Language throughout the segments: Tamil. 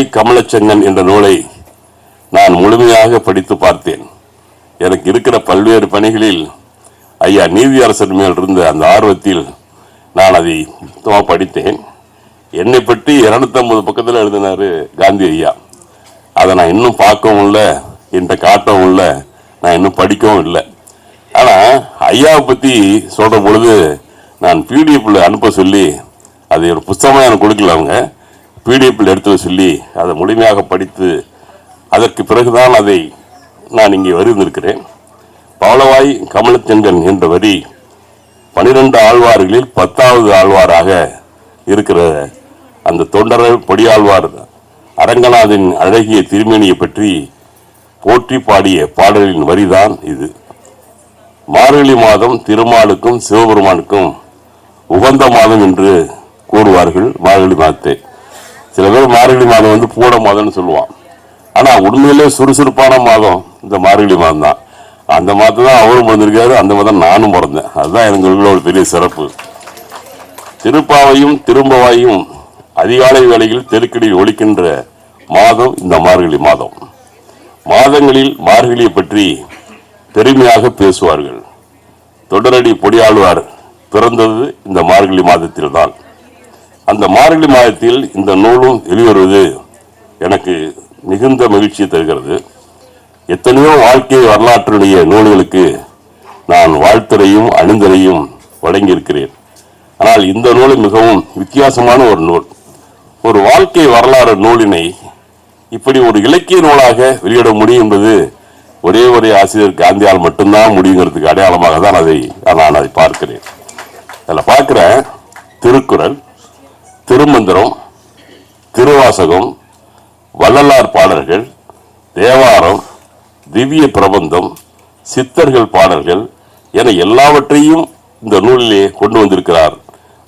தாய் கமலச்செங்கன் என்ற நூலை நான் முழுமையாக படித்து பார்த்தேன். எனக்கு இருக்கிற பல்வேறு பணிகளில் ஐயா நீதியரசர் மேல் இருந்த அந்த ஆர்வத்தில் நான் அதை மொத்தமாக படித்தேன். என்னை பற்றி 250 பக்கத்தில் எழுதினாரு காந்தி ஐயா. அதை நான் இன்னும் பார்க்கவும் இல்லை என்கிட்ட காட்டவும் இல்லை நான் இன்னும் படிக்கவும் இல்லை. ஆனால் ஐயாவை பற்றி சொல்கிற பொழுது நான் பிடிஎஃப்ல அனுப்ப சொல்லி அது ஒரு புஸ்தகமாக எனக்கு கொடுக்கல அவங்க. பிடிஎஃப்பில் எடுத்து சொல்லி அதை முழுமையாக படித்து அதற்கு பிறகுதான் அதை நான் இங்கே வருந்திருக்கிறேன் பவளவாய் கமலச்செங்கன் என்ற வரி பனிரெண்டு ஆழ்வார்களில் பத்தாவது ஆழ்வாராக இருக்கிற அந்த தொண்டர பொடியாழ்வார் அரங்கநாதன் அழகிய திருமேனியை பற்றி போற்றி பாடிய பாடலின் வரிதான் இது. மார்கழி மாதம் திருமாலுக்கும் சிவபெருமானுக்கும் உகந்த மாதம் என்று கூறுவார்கள் மார்கழி மாதத்தை. சில பேர் மார்கழி மாதம் வந்து பூட மாதம்னு சொல்லுவான். ஆனா உண்மையிலே சுறுசுறுப்பான மாதம் இந்த மார்கழி மாதம் தான். அந்த மாதம் தான் அவரும் பிறந்திருக்காரு அந்த மாதம் நானும் பிறந்தேன். அதுதான் எனக்கு ஒரு பெரிய சிறப்பு. திருப்பாவையும் திரும்பவாயும் அதிகாலை வேளையில் தெருக்கடியில் ஒலிக்கின்ற மாதம் இந்த மார்கழி மாதம். மாதங்களில் மார்கழியை பற்றி பெருமையாக பேசுவார்கள். தொடரடி பொடியாழ்வார் பிறந்தது இந்த மார்கழி மாதத்தில்தான். அந்த மார்கழி மாதத்தில் இந்த நூலும் வெளிவருவது எனக்கு மிகுந்த மகிழ்ச்சியை தருகிறது. எத்தனையோ வாழ்க்கை வரலாற்றுடைய நூல்களுக்கு நான் வாழ்த்துறையும் அணிந்தரையும் வழங்கியிருக்கிறேன். ஆனால் இந்த நூல் மிகவும் வித்தியாசமான ஒரு நூல். ஒரு வாழ்க்கை வரலாறு நூலினை இப்படி ஒரு இலக்கிய நூலாக வெளியிட முடியும் என்பது ஒரே ஒரே ஆசிரியர் காந்தியால் மட்டும்தான் முடியுங்கிறதுக்கு அடையாளமாக தான் அதை நான் அதை பார்க்கிறேன். அதில் பார்க்குற திருக்குறள். திருமந்திரம் திருவாசகம் வள்ளலார் பாடல்கள் தேவாரம் திவ்ய பிரபந்தம் சித்தர்கள் பாடல்கள் என எல்லாவற்றையும் இந்த நூலிலே கொண்டு வந்திருக்கிறார்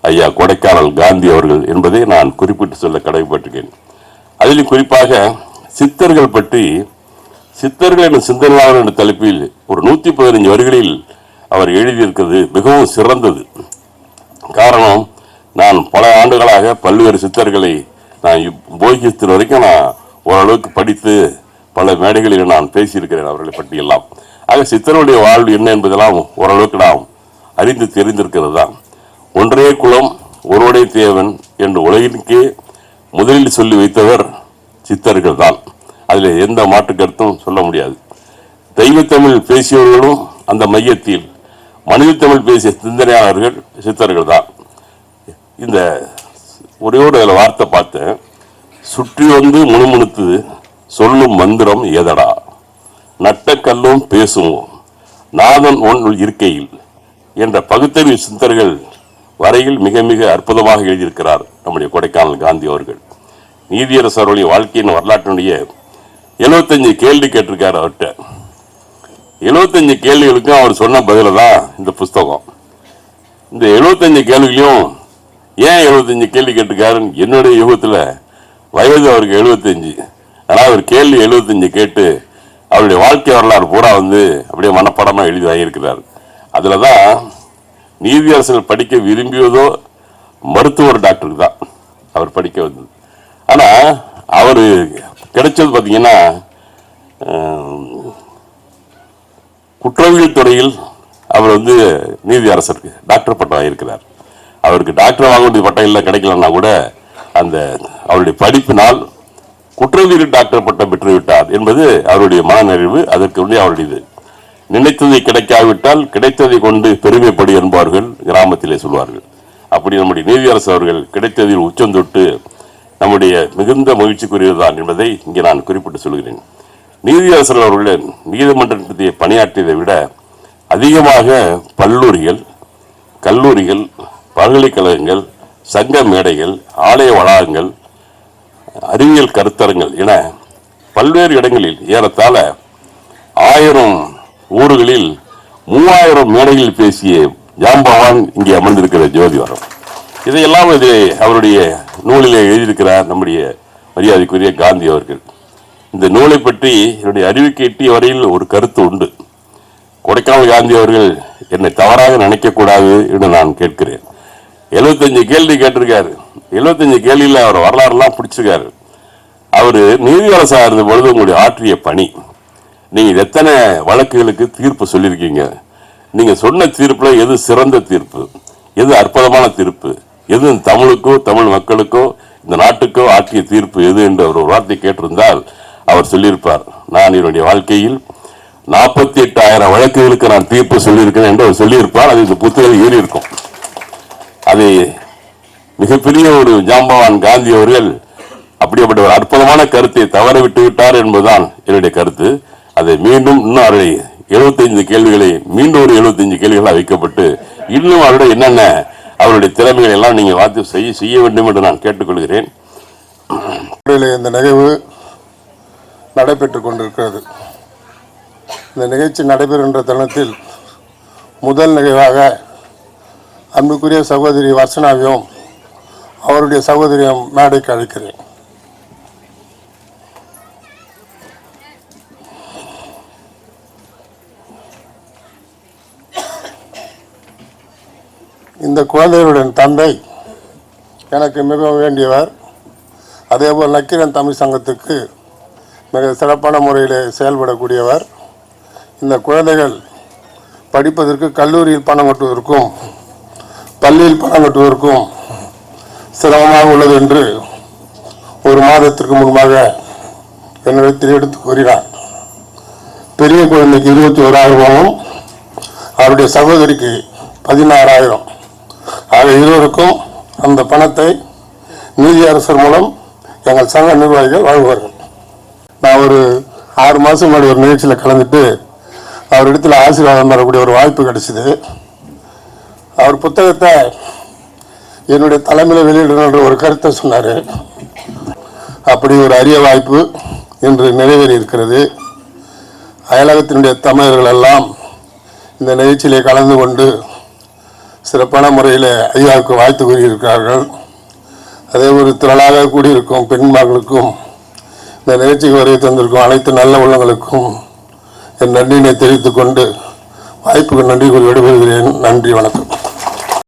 ஐயா கொடைக்கானல் காந்தி அவர்கள் என்பதை நான் குறிப்பிட்டு சொல்ல கடமைப்பட்டிருக்கேன் அதிலும் குறிப்பாக சித்தர்கள் பற்றி சித்தர்கள் என்ற சிந்தனையாளர் என்ற தலைப்பில் ஒரு நூற்றி பதினஞ்சு வரிகளில் அவர் எழுதியிருக்கிறது மிகவும் சிறந்தது. காரணம் நான் பல ஆண்டுகளாக பல்வேறு சித்தர்களை நான் போகிஸ்தர் வரைக்கும் நான் ஓரளவுக்கு படித்து பல மேடைகளில் நான் பேசியிருக்கிறேன் அவர்களை பற்றியெல்லாம். ஆக சித்தருடைய வாழ்வு என்ன என்பதெல்லாம் ஓரளவுக்கு நாம் அறிந்து தெரிந்திருக்கிறது தான் ஒன்றே குலம் ஒருவடை தேவன் என்று உலகிற்கே முதலில் சொல்லி வைத்தவர் சித்தர்கள் தான் அதில் எந்த மாற்று கருத்தும் சொல்ல முடியாது. தெய்வத்தமிழ் பேசியவர்களும் அந்த மையத்தில் மனித தமிழ் பேசிய சிந்தனையாளர்கள் சித்தர்கள் தான் இந்த ஒரே ஒரு அதில் வார்த்தை பார்த்தேன். சுற்றி வந்து முணுமுணுத்து சொல்லும் மந்திரம் ஏதடா? நட்டக்கல்லும் பேசும் நாதன் ஒன் இருக்கையில் என்ற பகுத்தறிவு சிந்தர்கள் வரையில் மிக மிக அற்புதமாக எழுதியிருக்கிறார் நம்முடைய கொடைக்கானல் காந்தி அவர்கள். நீதியரசருடைய வாழ்க்கையின் வரலாற்றினுடைய எழுபத்தஞ்சு கேள்வி கேட்டிருக்காரு அவர்கிட்ட. எழுபத்தஞ்சு கேள்விகளுக்கும் அவர் சொன்ன பதில தான் இந்த புஸ்தகம். இந்த எழுபத்தஞ்சு கேள்விகளையும் ஏன் எழுபத்தஞ்சு கேள்வி கேட்டுக்காருன்னு என்னுடைய யுகத்தில் வயது அவருக்கு எழுபத்தஞ்சு. ஆனால் அவர் கேள்வி எழுபத்தஞ்சு கேட்டு அவருடைய வாழ்க்கை வரலாறு பூரா வந்து அப்படியே மனப்படமாக எழுதி வாங்கியிருக்கிறார் அதில் தான் நீதியரசர்கள் படிக்க விரும்பியதோ மருத்துவர் டாக்டருக்கு தான் அவர் படிக்க வந்தது. ஆனால் அவர் கிடைச்சது பார்த்தீங்கன்னா குற்றவியல் துறையில் அவர் வந்து நீதி அரசருக்கு டாக்டர் பட்டம் வாங்கியிருக்கிறார். அவருக்கு டாக்டர் வாங்க வேண்டிய பட்டம் இல்லை கிடைக்கலன்னா கூட அந்த அவருடைய படிப்பினால் குற்றவியல் டாக்டர் பட்டம் பெற்றுவிட்டார் என்பது அவருடைய மனநிறைவு அதற்கு உடனே அவருடையது. நினைத்ததை கிடைக்காவிட்டால் கிடைத்ததை கொண்டு பெருமைப்படு என்பார்கள் கிராமத்திலே சொல்வார்கள். அப்படி நம்முடைய நீதியரசு அவர்கள் கிடைத்ததில் உச்சந்தொட்டு நம்முடைய மிகுந்த மகிழ்ச்சிக்குரியதுதான் என்பதை இங்கே நான் குறிப்பிட்டு சொல்கிறேன். நீதியரசர் அவர்கள் நீதிமன்றத்தை பணியாற்றியதை விட அதிகமாக பல்லூரிகள் கல்லூரிகள் பல்கலைக்கழகங்கள் சங்க மேடைகள் ஆலய வளாகங்கள் அறிவியல் கருத்தரங்கள் என பல்வேறு இடங்களில் ஏறத்தாழ ஆயிரம் ஊர்களில் மூவாயிரம் மேடைகளில் பேசிய ஜாம்பவான் இங்கே அமர்ந்திருக்கிற ஜோதிவரம். இதையெல்லாம் இது அவருடைய நூலிலே எழுதியிருக்கிறார் நம்முடைய மரியாதைக்குரிய காந்தி அவர்கள். இந்த நூலை பற்றி என்னுடைய அறிவுக்கு எட்டிய வரையில் ஒரு கருத்து உண்டு. கொடைக்கானல் காந்தி அவர்கள் என்னை தவறாக நினைக்கக்கூடாது என்று நான் கேட்கிறேன். எழுபத்தஞ்சு கேள்வி கேட்டிருக்காரு. எழுபத்தஞ்சு கேள்வியில் அவர் வரலாறுலாம் பிடிச்சிருக்காரு. அவர் நீதியரசாக இருந்த பொழுது உங்களுடைய ஆற்றிய பணி. நீங்கள் எத்தனை வழக்குகளுக்கு தீர்ப்பு சொல்லியிருக்கீங்க? நீங்கள் சொன்ன தீர்ப்பில் எது சிறந்த தீர்ப்பு? எது அற்புதமான தீர்ப்பு? எது தமிழுக்கோ தமிழ் மக்களுக்கோ இந்த நாட்டுக்கோ ஆற்றிய தீர்ப்பு எது என்று அவர் ஒரு வார்த்தை கேட்டிருந்தால் அவர் சொல்லியிருப்பார். நான் என்னுடைய வாழ்க்கையில் நாற்பத்தி எட்டாயிரம் வழக்குகளுக்கு நான் தீர்ப்பு சொல்லியிருக்கிறேன் என்று அவர் சொல்லியிருப்பார். அது இந்த புத்தகம் ஏறி இருக்கும் அதை மிகப்பெரிய ஒரு ஜாம்பவான் காந்தி அவர்கள் அப்படிப்பட்ட ஒரு அற்புதமான கருத்தை தவற விட்டு விட்டார் என்பதுதான் என்னுடைய கருத்து. அதை மீண்டும் இன்னும் அவருடைய 75 கேள்விகளை மீண்டும் ஒரு 75 கேள்விகளாக வைக்கப்பட்டு இன்னும் அவருடைய என்னென்ன அவருடைய திறமைகளை எல்லாம் நீங்கள் வாத்து செய்ய செய்ய வேண்டும் என்று நான் கேட்டுக்கொள்கிறேன். இந்த நிகழ்வு நடைபெற்றுக் கொண்டிருக்கிறது. இந்த நிகழ்ச்சி நடைபெறுகின்ற தருணத்தில் முதல் நிகழ்வாக அன்புக்குரிய சகோதரி வர்சனாவையும் அவருடைய சகோதரியும் மேடைக்கு அழைக்கிறேன். இந்த குழந்தைகளுடன் தந்தை எனக்கு மிகவும் வேண்டியவர். அதேபோல் நக்கீரன் தமிழ் சங்கத்துக்கு மிக சிறப்பான முறையில் செயல்படக்கூடியவர். இந்த குழந்தைகள் படிப்பதற்கு கல்லூரியில் பணம் கட்டுவதற்கும் பள்ளியில் பணம் கட்டுவதற்கும் சிரமமாக உள்ளது என்று ஒரு மாதத்திற்கு முன்பாக என்னிடத்தில் எடுத்து கூறினார். பெரிய குழந்தைக்கு இருபத்தி ஓராயிரமும் அவருடைய சகோதரிக்கு பதினாறாயிரம். ஆக இருவருக்கும் அந்த பணத்தை நீதியரசர் மூலம் எங்கள் சங்க நிர்வாகிகள் வழங்குவார்கள். நான் ஒரு ஆறு மாதம் முன்னாடி ஒரு நிகழ்ச்சியில் கலந்துட்டு அவரிடத்தில் ஆசீர்வாதம் பெறக்கூடிய ஒரு வாய்ப்பு கிடைச்சிது. அவர் புத்தகத்தை என்னுடைய தலைமையில் வெளியிடணுன்ற ஒரு கருத்தை சொன்னார். அப்படி ஒரு அரிய வாய்ப்பு இன்று நிறைவேறி இருக்கிறது. அயலகத்தினுடைய தமிழர்கள் எல்லாம் இந்த நிகழ்ச்சியிலே கலந்து கொண்டு சிறப்பான முறையில் ஐயாவுக்கு வாழ்த்து கூறியிருக்கிறார்கள். அதே ஒரு திரளாக கூடியிருக்கும் பெண் மகளுக்கும் இந்த நிகழ்ச்சிக்கு வருகை தந்திருக்கும் அனைத்து நல்ல உள்ளங்களுக்கும் என் நன்றியினை தெரிவித்துக்கொண்டு வாய்ப்புக்கு நன்றி கூறி விடைபெறுகிறேன். நன்றி வணக்கம்.